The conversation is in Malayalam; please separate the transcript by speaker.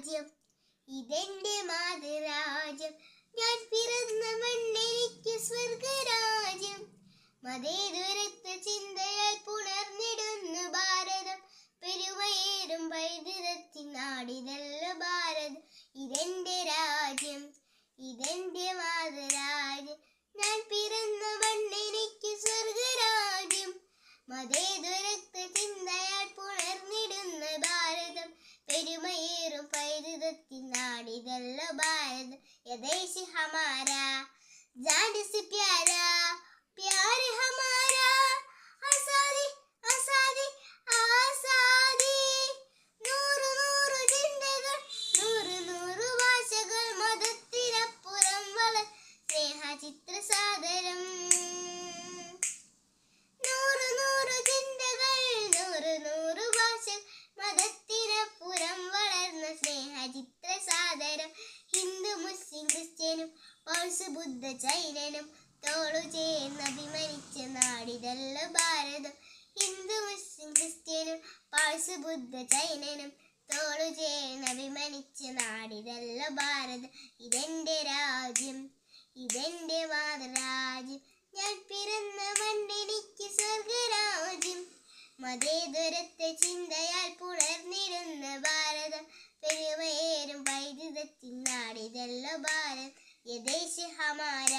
Speaker 1: രാജ്യം. ഇതെന്റെ മാതൃരാജ്യം. ഞാൻ പിറന്ന മണ്ണെനിക്ക് സ്വർഗരാജ്യം. മതേ ദുരത്ത ചിന്തയാൽ പുണർന്നിടുന്നു ഭാരതം. പെരുമയേറും വൈദ്യുതത്തിൻ നാടിതല്ല ഭാരതം. ഇതെന്റെ രാജ്യം. ഇതെന്റെ മാതൃരാജ്യം ഞാൻ പിറന്ന മണ്ണെനിക്ക് സ്വർഗരാജ്യം മതേതരത്വ ചിന്തയാൽ പുണർന്നിടുന്ന ഭാരതം പെരുമയേറും പൈതൃകത്തിൻ നാടിതല്ല ഭാരതം യദേശ ഹമാര जान से प्यारा प्यार हमारा आसादी आसादी ആസാദി നൂറ് നൂറ് ചിന്തകൾ നൂറ് നൂറ് ഭാഷകൾ മതത്തിനപ്പുറം വള സ്നേഹചിത്ര സാദരം സാദരം ഹിന്ദു മുസ്ലിം ക്രിസ്ത്യനും പൗൾസ് ബുദ്ധ ജൈനനും തോളു ചേർന്ന് അഭിമനിച്ച നാടിതല്ല ഭാരതം. ഹിന്ദു മുസ്ലിം ക്രിസ്ത്യനും പൗൾസ് ബുദ്ധ ജൈനനും തോളു ചേർന്ന് അഭിമനിച്ച നാടിതല്ല ഭാരതം. ഇതെന്റെ രാജ്യം ഇതെന്റെ മാതൃരാജ്യം. ഞാൻ പിറന്ന മണ്ണെനിക്ക് സ്വർഗരാജ്യം. മതേതരത്തെ ചിന്തയാൽ പുണർന്നിരുന്ന ഭാരതം പെരുമയേറും भारत ये देश ഹമാര.